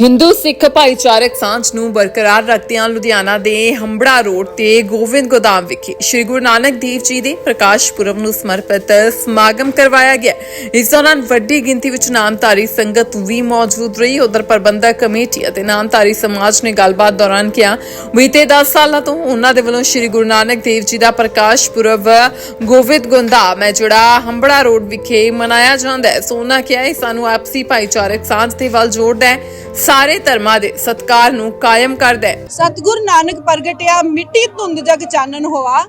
ਹਿੰਦੂ ਸਿੱਖ ਭਾਈਚਾਰਕ ਸਾਂਝ ਨੂੰ ਬਰਕਰਾਰ ਰੱਖਦਿਆਂ ਲੁਧਿਆਣਾ ਦੇ ਹੰਬੜਾ ਰੋਡ ਤੇ ਗੋਬਿੰਦ ਗੋਦਾਮ ਵਿਖੇ ਸ੍ਰੀ ਗੁਰੂ ਨਾਨਕ ਦੇਵ ਜੀ ਦੇ ਪ੍ਰਕਾਸ਼ ਪੁਰਬ ਨੂੰ ਸਮਰਪਿਤ ਸਮਾਗਮ ਕਰਵਾਇਆ ਗਿਆ। ਇਸ ਦੌਰਾਨ ਵੱਡੀ ਗਿਣਤੀ ਵਿੱਚ ਨਾਮਧਾਰੀ ਸੰਗਤ ਵੀ ਮੌਜੂਦ ਰਹੀ। ਉਧਰ ਪ੍ਰਬੰਧਕ ਕਮੇਟੀ ਅਤੇ ਨਾਮਧਾਰੀ ਸਮਾਜ ਨੇ ਗੱਲਬਾਤ ਦੌਰਾਨ ਕਿਹਾ, ਬੀਤੇ 10 ਸਾਲਾਂ ਤੋਂ ਉਹਨਾਂ ਦੇ ਵੱਲੋਂ ਸ੍ਰੀ ਗੁਰੂ ਨਾਨਕ ਦੇਵ ਜੀ ਦਾ ਪ੍ਰਕਾਸ਼ ਪੁਰਬ ਗੋਬਿੰਦ ਗੋਦਾਮ ਹੈ, ਜਿਹੜਾ ਹੰਬੜਾ ਰੋਡ ਵਿਖੇ ਮਨਾਇਆ ਜਾਂਦਾ ਹੈ। ਸੋ ਉਹਨਾਂ ਕਿਹਾ, ਇਹ ਸਾਨੂੰ ਆਪਸੀ ਭਾਈਚਾਰਕ ਸਾਂਝ ਦੇ ਵੱਲ ਜੋੜਦਾ ਹੈ। ਸਾਰੇ ਧਰਮਾਂ ਦੇ ਸਤਕਾਰ ਨੂੰ ਕਾਇਮ ਕਰਦਾ ਹੈ। ਸਤਿਗੁਰ ਨਾਨਕ ਪ੍ਰਗਟਿਆ ਮਿੱਟੀ ਧੁੰਦ ਜਗ ਚਾਨਣ ਹੋਆ।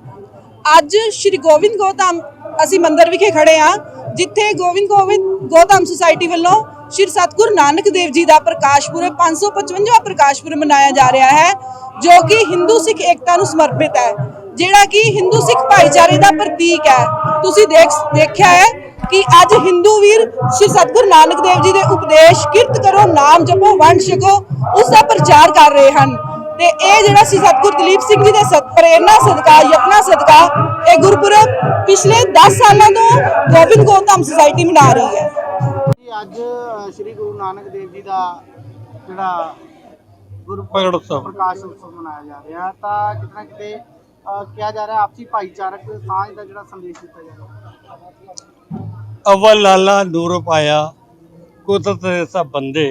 ਅੱਜ ਸ਼੍ਰੀ ਗੋਬਿੰਦ ਗੋਧਾਮ ਅਸੀਂ ਮੰਦਿਰ ਵਿਖੇ ਖੜੇ ਆ ਜਿੱਥੇ ਗੋਬਿੰਦ ਗੋਬਿੰਦ ਗੋਧਾਮ ਸੁਸਾਇਟੀ ਵੱਲੋਂ ਸ਼੍ਰੀ ਸਤਿਗੁਰ ਨਾਨਕ ਦੇਵ ਜੀ ਦਾ ਪ੍ਰਕਾਸ਼ ਪੁਰਬ 555ਵਾਂ ਪ੍ਰਕਾਸ਼ ਪੁਰਬ ਮਨਾਇਆ ਜਾ ਰਿਹਾ ਹੈ, ਜੋ ਕਿ ਹਿੰਦੂ ਸਿੱਖ ਏਕਤਾ ਨੂੰ ਸਮਰਪਿਤ ਹੈ, ਜਿਹੜਾ ਕਿ ਹਿੰਦੂ ਸਿੱਖ ਭਾਈਚਾਰੇ ਦਾ ਪ੍ਰਤੀਕ ਹੈ। ਤੁਸੀਂ ਦੇਖ, ਦੇਖਿਆ ਹੈ ਕਿ ਅੱਜ ਹਿੰਦੂ ਵੀਰ ਸ਼੍ਰੀ ਸਤਿਗੁਰ ਨਾਨਕ ਦੇਵ ਜੀ ਦੇ ਉਪਦੇਸ਼ ਕਿਰਤ ਕਰੋ ਨਾਮ ਜਪੋ ਵੰਡ ਛਕੋ ਉਸ ਦਾ ਪ੍ਰਚਾਰ ਕਰ ਰਹੇ ਹਨ। ਤੇ ਇਹ ਜਿਹੜਾ ਸੀ ਸਤਿਗੁਰ ਦਲੀਪ ਸਿੰਘ ਜੀ ਦੇ ਸਤ ਪ੍ਰੇਰਣਾ ਸਦਕਾ ਯਤਨਾ ਸਦਕਾ ਇਹ ਗੁਰਪੁਰਬ ਪਿਛਲੇ 10 ਸਾਲਾਂ ਤੋਂ ਗੋਬਿੰਦ ਗੋਧਾਮ ਸੁਸਾਇਟੀ ਮਨਾ ਰਹੀ ਹੈ। ਜੀ ਅੱਜ ਸ੍ਰੀ ਗੁਰੂ ਨਾਨਕ ਦੇਵ ਜੀ ਦਾ ਜਿਹੜਾ ਗੁਰੂ ਪ੍ਰਗਟ ਉਤਸਵ। ਪ੍ਰਕਾਸ਼ ਉਤਸਵ ਮਨਾਇਆ ਜਾ ਰਿਹਾ ਤਾਂ ਕਿਤੇ ਨਾ ਕਿਤੇ ਕਿਹਾ ਜਾ ਰਿਹਾ ਆਪਸੀ ਭਾਈਚਾਰਕ ਸਾਂਝ ਦਾ ਜਿਹੜਾ ਸੰਦੇਸ਼ ਦਿੱਤਾ ਜਾ ਰਿਹਾ ਅਵਲ ਲਾਲਾ ਨੂਰ ਪਾਇਆ, ਕੁਦਰਤ ਦੇ ਸਭ ਬੰਦੇ।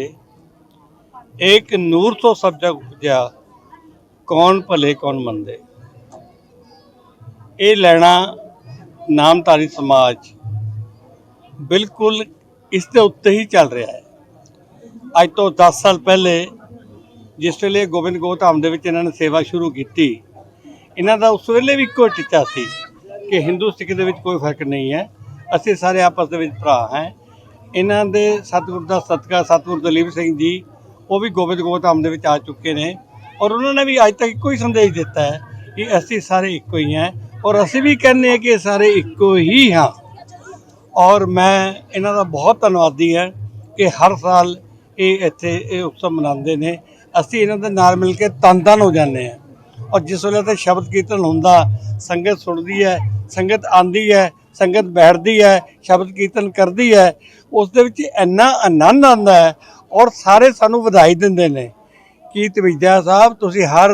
ਇੱਕ ਨੂਰ ਤੋਂ ਸਭ ਜਗ ਉਪਜਿਆ, ਕੌਣ ਭਲੇ, ਕੌਣ ਮੰਦੇ। ਇਹ ਲੈਣਾ ਨਾਮਧਾਰੀ ਸਮਾਜ ਬਿਲਕੁਲ ਇਸ ਦੇ ਉੱਤੇ ਹੀ ਚੱਲ ਰਿਹਾ ਹੈ। ਅੱਜ ਤੋਂ 10 ਸਾਲ ਪਹਿਲੇ, ਜਿਸ ਵੇਲੇ ਗੋਬਿੰਦ ਗੋਧਾਮ ਦੇ ਵਿੱਚ ਇਹਨਾਂ ਨੇ ਸੇਵਾ ਸ਼ੁਰੂ ਕੀਤੀ ਇਹਨਾਂ ਦਾ ਉਸ ਵੇਲੇ ਵੀ ਇੱਕੋ ਟੀਚਾ ਸੀ ਕਿ ਹਿੰਦੂ ਸਿੱਖ ਦੇ ਵਿੱਚ ਕੋਈ ਫ਼ਰਕ ਨਹੀਂ ਹੈ। ਅਸੀਂ ਸਾਰੇ ਆਪਸ ਦੇ ਵਿੱਚ ਭਰਾ ਹਾਂ। ਇਹਨਾਂ ਦੇ ਸਤਿਗੁਰ ਦਾ ਸਤਿਕਾਰ ਸਤਿਗੁਰ ਦਲੀਪ ਸਿੰਘ ਜੀ, ਉਹ ਵੀ ਗੋਬਿੰਦ ਗੋਧਾਮ ਦੇ ਵਿੱਚ ਆ ਚੁੱਕੇ ਨੇ ਔਰ ਉਹਨਾਂ ਨੇ ਵੀ ਅੱਜ ਤੱਕ ਇੱਕੋ ਹੀ ਸੰਦੇਸ਼ ਦਿੱਤਾ ਹੈ ਕਿ ਅਸੀਂ ਸਾਰੇ ਇੱਕੋ ਹੀ ਹਾਂ ਔਰ ਅਸੀਂ ਵੀ ਕਹਿੰਦੇ ਹਾਂ ਕਿ ਸਾਰੇ ਇੱਕੋ ਹੀ ਹਾਂ। ਔਰ ਮੈਂ ਇਹਨਾਂ ਦਾ ਬਹੁਤ ਧੰਨਵਾਦੀ ਹਾਂ ਕਿ ਹਰ ਸਾਲ ਇਹ ਇੱਥੇ ਇਹ ਉਤਸਵ ਮਨਾਉਂਦੇ ਨੇ। ਅਸੀਂ ਇਹਨਾਂ ਦੇ ਨਾਲ ਮਿਲ ਕੇ ਤਨ ਤਨ ਹੋ ਜਾਂਦੇ ਹਾਂ। ਔਰ ਜਿਸ ਵੇਲੇ ਤੇ ਸ਼ਬਦ ਕੀਰਤਨ ਹੁੰਦਾ, ਸੰਗਤ ਸੁਣਦੀ ਹੈ, ਸੰਗਤ ਆਂਦੀ ਹੈ, ਸੰਗਤ ਬੈਠਦੀ ਹੈ, ਸ਼ਬਦ ਕੀਰਤਨ ਕਰਦੀ ਹੈ, ਉਸ ਦੇ ਵਿੱਚ ਇੰਨਾ ਆਨੰਦ ਆਉਂਦਾ ਹੈ ਔਰ ਸਾਰੇ ਸਾਨੂੰ ਵਧਾਈ ਦਿੰਦੇ ਨੇ ਕਿ ਤਵੀਜਾ ਸਾਹਿਬ, ਤੁਸੀਂ ਹਰ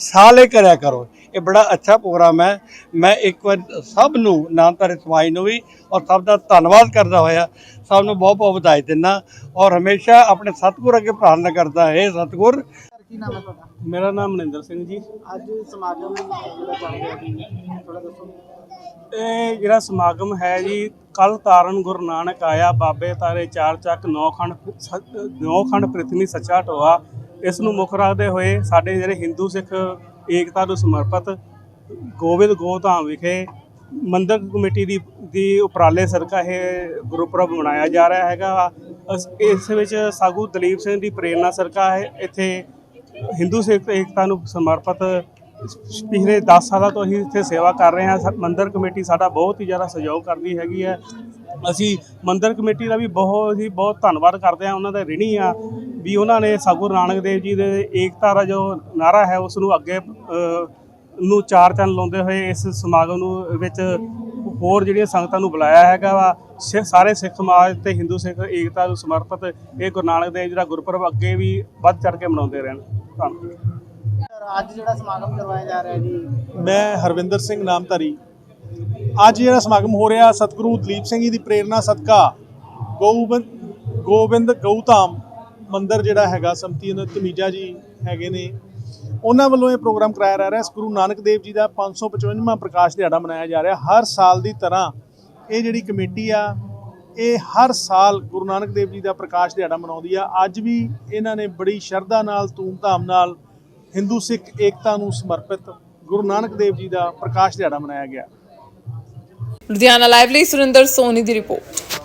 ਸਾਲ ਇਹ ਕਰਿਆ ਕਰੋ। ਇਹ ਬੜਾ ਅੱਛਾ ਪ੍ਰੋਗਰਾਮ ਹੈ। ਮੈਂ ਇੱਕ ਵਾਰ ਸਭ ਨੂੰ ਨਾਮਧਾਰੀ ਸਮਾਜ ਨੂੰ ਵੀ ਔਰ ਸਭ ਦਾ ਧੰਨਵਾਦ ਕਰਦਾ ਹੋਇਆ। ਸਭ ਨੂੰ ਬਹੁਤ ਬਹੁਤ ਵਧਾਈ ਦਿੰਦਾ ਔਰ ਹਮੇਸ਼ਾ ਆਪਣੇ ਸਤਿਗੁਰ ਅੱਗੇ ਪ੍ਰਾਰਥਨਾ ਕਰਦਾ ਹੈ ਸਤਿਗੁਰ ਕੀ ਨਾਮ ਹੈ ਤੁਹਾਡਾ? ਮੇਰਾ ਨਾਮ ਮਨਿੰਦਰ ਸਿੰਘ ਜੀ। ਅੱਜ ਸਮਾਗਮ ਜਿਹੜਾ ਚੱਲ ਰਿਹਾ ਜੀ ਥੋੜਾ ਦੱਸੋ। ਇਹ ਜਿਹੜਾ ਸਮਾਗਮ ਹੈ ਜੀ ਕੱਲ ਤਾਰਨ ਗੁਰੂ ਨਾਨਕ ਆਇਆ ਬਾਬੇ ਤਾਰੇ ਚਾਰ ਚੱਕ ਨੌ ਖੰਡ ਨੌ ਖੰਡ ਪ੍ਰਿਥਵੀ ਸੱਚਾ ਢੋਆ। ਇਸ ਨੂੰ ਮੁੱਖ ਰੱਖਦੇ ਹੋਏ ਸਾਡੇ ਜਿਹੜੇ ਹਿੰਦੂ ਸਿੱਖ ਏਕਤਾ ਨੂੰ ਸਮਰਪਿਤ ਗੋਬਿੰਦ ਗੋਧਾਮ ਵਿਖੇ ਮੰਦਰ ਕਮੇਟੀ ਦੀ ਦੀ ਉਪਰਾਲੇ ਸਦਕਾ ਇਹ ਗੁਰਪੁਰਬ ਮਨਾਇਆ ਜਾ ਰਿਹਾ ਹੈਗਾ। ਇਸ ਵਿੱਚ ਸਾਗੂ ਦਲੀਪ ਸਿੰਘ ਦੀ ਪ੍ਰੇਰਣਾ ਸਦਕਾ ਹੈ ਇੱਥੇ ਹਿੰਦੂ ਸਿੱਖ ਏਕਤਾ ਨੂੰ ਸਮਰਪਿਤ ਪਿਛਲੇ 10 ਸਾਲਾਂ ਤੋਂ ਅਸੀਂ ਇੱਥੇ ਸੇਵਾ ਕਰ ਰਹੇ ਹਾਂ। ਸਾ- ਮੰਦਿਰ ਕਮੇਟੀ ਸਾਡਾ ਬਹੁਤ ਹੀ ਜ਼ਿਆਦਾ ਸਹਿਯੋਗ ਕਰਦੀ ਹੈਗੀ ਹੈ। ਅਸੀਂ ਮੰਦਰ ਕਮੇਟੀ ਦਾ ਵੀ ਬਹੁਤ ਹੀ ਬਹੁਤ ਧੰਨਵਾਦ ਕਰਦੇ ਹਾਂ। ਉਹਨਾਂ ਦਾ ਰਿਣੀ ਆ ਵੀ ਉਹਨਾਂ ਨੇ ਸਾਗੁਰੂ ਨਾਨਕ ਦੇਵ ਜੀ ਦੇ ਏਕਤਾ ਦਾ ਜੋ ਨਾਰਾ ਹੈ, ਉਸ ਨੂੰ ਅੱਗੇ ਨੂੰ ਚਾਰ ਚੰਨ ਲਾਉਂਦੇ ਹੋਏ ਇਸ ਸਮਾਗਮ ਨੂੰ ਵਿੱਚ ਹੋਰ ਜਿਹੜੀਆਂ ਸੰਗਤਾਂ ਨੂੰ ਬੁਲਾਇਆ ਹੈਗਾ ਵਾ, ਸਿ- ਸਾਰੇ ਸਿੱਖ ਸਮਾਜ ਤੇ ਹਿੰਦੂ ਸਿੱਖ ਏਕਤਾ ਨੂੰ ਸਮਰਪਿਤ ਇਹ ਗੁਰੂ ਨਾਨਕ ਦੇਵ ਜੀ ਦਾ ਗੁਰਪੁਰਬ ਅੱਗੇ ਵੀ ਵੱਧ ਚੜ ਕੇ ਮਨਾਉਂਦੇ ਰਹਿਣ। ਅੱਜ ਜਿਹੜਾ ਸਮਾਗਮ ਕਰਵਾਇਆ ਜਾ ਰਿਹਾ ਜੀ। ਮੈਂ ਹਰਵਿੰਦਰ ਸਿੰਘ ਨਾਮਧਾਰੀ। ਅੱਜ ਜਿਹੜਾ ਸਮਾਗਮ ਹੋ ਰਿਹਾ, ਸਤਿਗੁਰੂ ਦਲੀਪ ਸਿੰਘ ਜੀ ਦੀ ਪ੍ਰੇਰਣਾ ਸਦਕਾ ਗੋਬਿੰਦ ਗੋਬਿੰਦ ਗਊਧਾਮ ਮੰਦਿਰ ਜਿਹੜਾ ਹੈਗਾ, ਸੰਮਤੀ ਉਹਨਾਂ ਤਮੀਜਾ ਜੀ ਹੈਗੇ ਨੇ। ਉਹਨਾਂ ਵੱਲੋਂ ਇਹ ਪ੍ਰੋਗਰਾਮ ਕਰਾਇਆ ਜਾ ਰਿਹਾ। ਗੁਰੂ ਨਾਨਕ ਦੇਵ ਜੀ ਦਾ 555ਵਾਂ ਪ੍ਰਕਾਸ਼ ਦਿਹਾੜਾ ਮਨਾਇਆ ਜਾ ਰਿਹਾ। ਹਰ ਸਾਲ ਦੀ ਤਰ੍ਹਾਂ ਇਹ ਜਿਹੜੀ ਕਮੇਟੀ ਆ ਇਹ ਹਰ ਸਾਲ ਗੁਰੂ ਨਾਨਕ ਦੇਵ ਜੀ ਦਾ ਪ੍ਰਕਾਸ਼ ਦਿਹਾੜਾ ਮਨਾਉਂਦੀ ਆ। ਅੱਜ ਵੀ ਇਹਨਾਂ ਨੇ ਬੜੀ ਸ਼ਰਧਾ ਨਾਲ, ਧੂਮਧਾਮ ਨਾਲ ਹਿੰਦੂ ਸਿੱਖ ਏਕਤਾ ਨੂੰ ਸਮਰਪਿਤ ਗੁਰੂ ਨਾਨਕ ਦੇਵ ਜੀ ਦਾ ਪ੍ਰਕਾਸ਼ ਦਿਹਾੜਾ ਮਨਾਇਆ ਗਿਆ। ਲੁਧਿਆਣਾ ਲਾਈਵ ਲਈ ਸੁਰਿੰਦਰ ਸੋਨੀ ਦੀ ਰਿਪੋਰਟ।